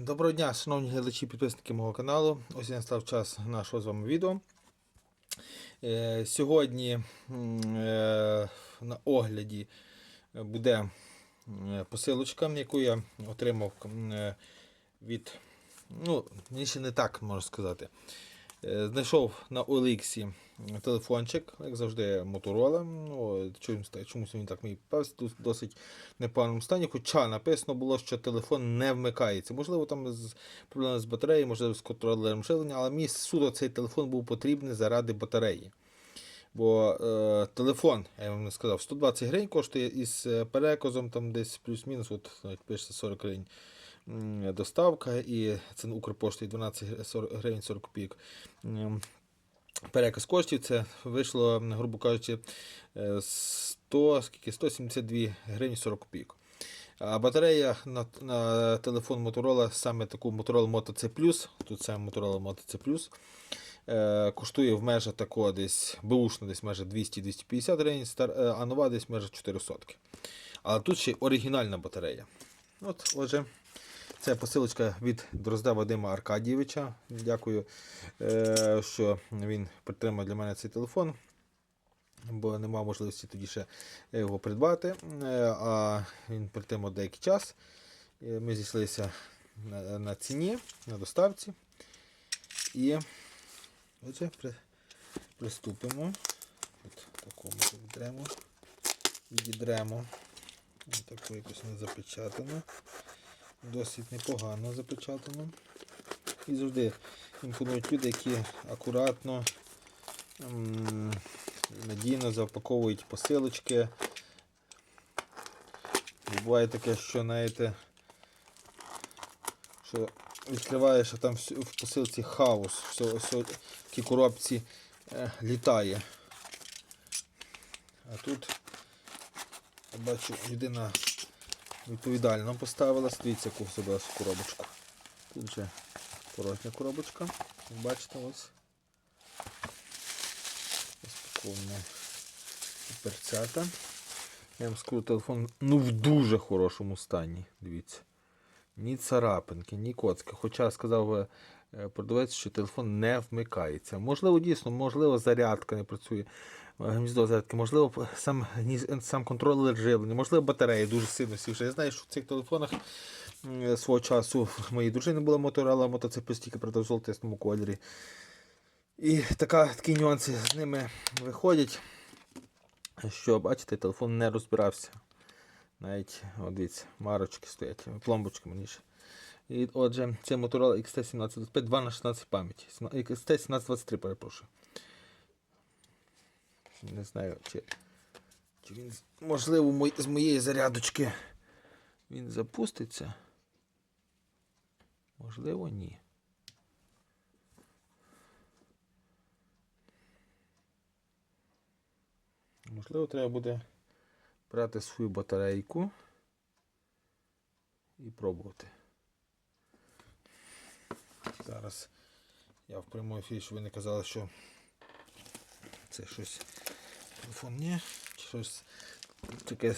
Доброго дня, шановні глядачі підписники мого каналу. Ось я настав час нашого з вами відео. Е, Сьогодні е, на огляді буде посилочка, яку я отримав е, від. Ну, ще не так можу сказати. Е, Знайшов на OLX телефончик, як завжди, Motorola. Ну, чомусь, чомусь він так мені попався, тут досить непоганому стані. Хоча написано було, що телефон не вмикається. Можливо, там з проблеми з батареєю, можливо, з контролером живлення, але мені суто цей телефон був потрібний заради батареї. Бо е, телефон, я вам не сказав, 120 гривень коштує із е, переказом там десь плюс-мінус, от пишеться 40 гривень доставка, і це на Укрпошті 12 гривень 40 копійок. Переказ коштів це вийшло, грубо кажучи, е, 100, скільки, 172 гривні 40 копійок. А батарея на, на телефон Motorola, саме таку Motorola Moto C тут саме Motorola Moto C е, коштує в межах такого десь беушно, десь майже 200-250 гривень, е, а нова десь майже 400. Але тут ще оригінальна батарея. От, отже, це посилочка від Дрозда Вадима Аркадійовича. Дякую, е, що він притримав для мене цей телефон. Бо не мав можливості тоді ще його придбати. Е, А він притримав деякий час. Е, Ми зійшлися на, на ціні, на доставці. І отже, приступимо. От такому віддремо. Відідремо. Ось таку якось не запечатано. Досить непогано запечатано. І завжди імпонують люди, які акуратно, надійно запаковують посилочки. Буває таке, що знаєте, що відкриваєш, а там в посилці хаос, все, все в коробці е, літає. А тут бачу, людина відповідально поставила, дивіться, яку себе коробочку. Тут вже порожня коробочка. Як бачите, ось. Розпаковуємо перцята. Я вам скажу, телефон ну, в дуже хорошому стані. Дивіться. Ні царапинки, ні коцки. Хоча сказав продавець, що телефон не вмикається. Можливо, дійсно, можливо, зарядка не працює. е, Гніздо зарядки, можливо, сам, сам контролер живлення, можливо, батарея дуже сильно сівша. Я знаю, що в цих телефонах свого часу моїй дружини була Motorola, мотоцикл стільки правда, в золотистому кольорі. І така, такі нюанси з ними виходять, що, бачите, телефон не розбирався. Навіть, от дивіться, марочки стоять, пломбочки маніше. І отже, це Motorola XT1725, 2 на 16 пам'яті. XT1723, перепрошую. Не знаю, чи, чи він, можливо, з моєї зарядочки він запуститься. Можливо, ні. Можливо, треба буде брати свою батарейку і пробувати. Зараз я в прямому ефірі, щоб ви не казали, що це щось телефон ні, щось таке.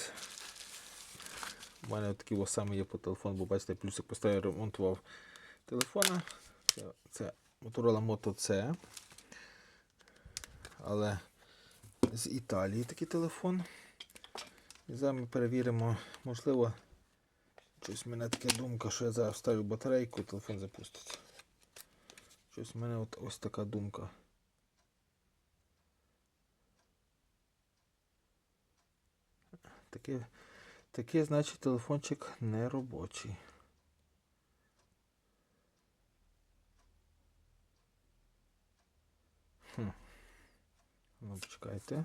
У мене такий ось саме є по телефону, бо бачите, плюсик поставив, ремонтував телефона. Це, це Motorola Moto C. Але з Італії такий телефон. І зараз ми перевіримо, можливо, щось в мене така думка, що я зараз вставлю батарейку і телефон запуститься. Щось в мене от, ось така думка. Таке, таке, значить, телефончик не робочий. Хм. Ну, почекайте.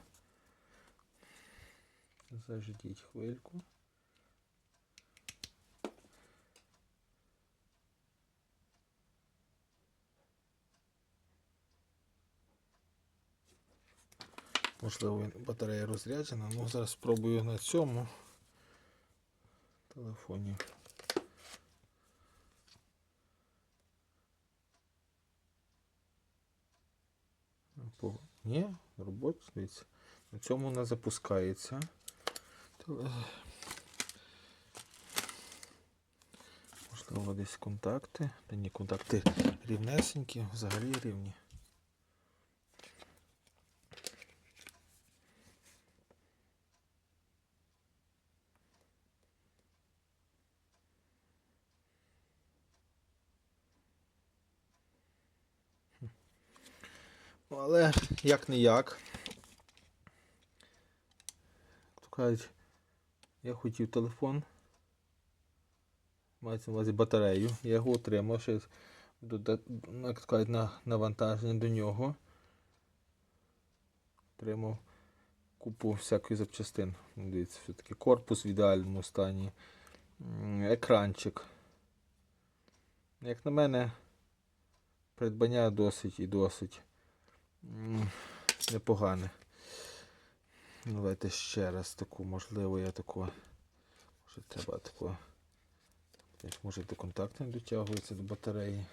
Заждіть хвильку. Можливо, батарея розряджена. Ну, зараз спробую на цьому телефоні. Ні, робочий, дивіться. На цьому вона запускається. Можливо, десь контакти. Та ні, контакти рівнесенькі, взагалі рівні. Але як не як. Кажуть, я хотів телефон. Мається на увазі батарею. Я його отримав ще кажуть, на навантаження до нього. Отримав купу всякої запчастин. Ну, Дивіться, все-таки корпус в ідеальному стані. Екранчик. Як на мене, придбання досить і досить непогане. Давайте ще раз таку, можливо, я таку. Може треба таку. Може до контакту не дотягується до батареї.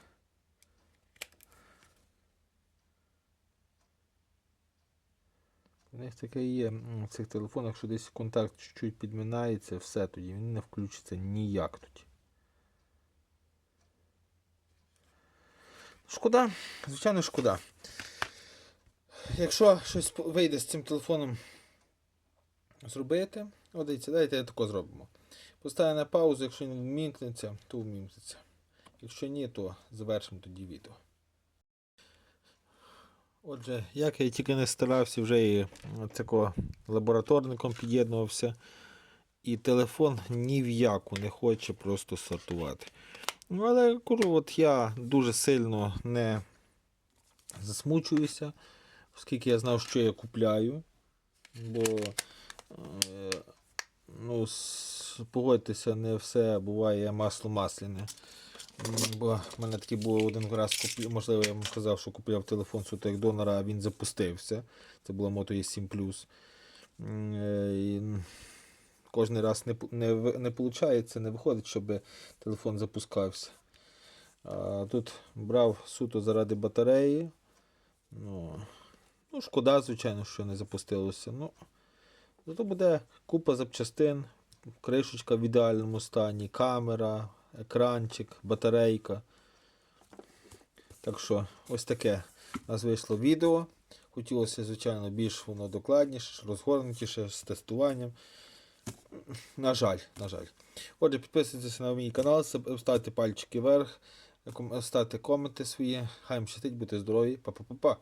У них таке є в цих телефонах, що десь контакт чуть-чуть підминається, все тоді, він не включиться ніяк тоді. Шкода, звичайно, шкода. Якщо щось вийде з цим телефоном зробити, от дивіться, давайте тако зробимо. Поставимо на паузу, якщо він вмімкнеться, то вмімкнеться. Якщо ні, то завершимо тоді відео. Отже, як я тільки не старався, вже і такого лабораторником під'єднувався. І телефон ні в яку не хоче просто стартувати. Ну, але кажу, от я дуже сильно не засмучуюся, оскільки я знав, що я купляю. Бо е, ну, погодьтеся, не все буває масло масляне. Бо в мене такий був один раз купив, можливо, я вам казав, що купляв телефон суто як донора, а він запустився. Це була Moto E7 Plus. Е, І кожен раз не, не, не виходить, не виходить, щоб телефон запускався. А тут брав суто заради батареї. Ну, ну, шкода, звичайно, що не запустилося. Ну, зато буде купа запчастин, кришечка в ідеальному стані, камера, екранчик, батарейка. Так що, ось таке у нас вийшло відео. Хотілося, звичайно, більш воно докладніше, розгорнутіше, з тестуванням. На жаль, на жаль. Отже, підписуйтесь на мій канал, ставте пальчики вверх, ставте коменти свої. Хай вам щастить, будьте здорові. Па-па-па-па.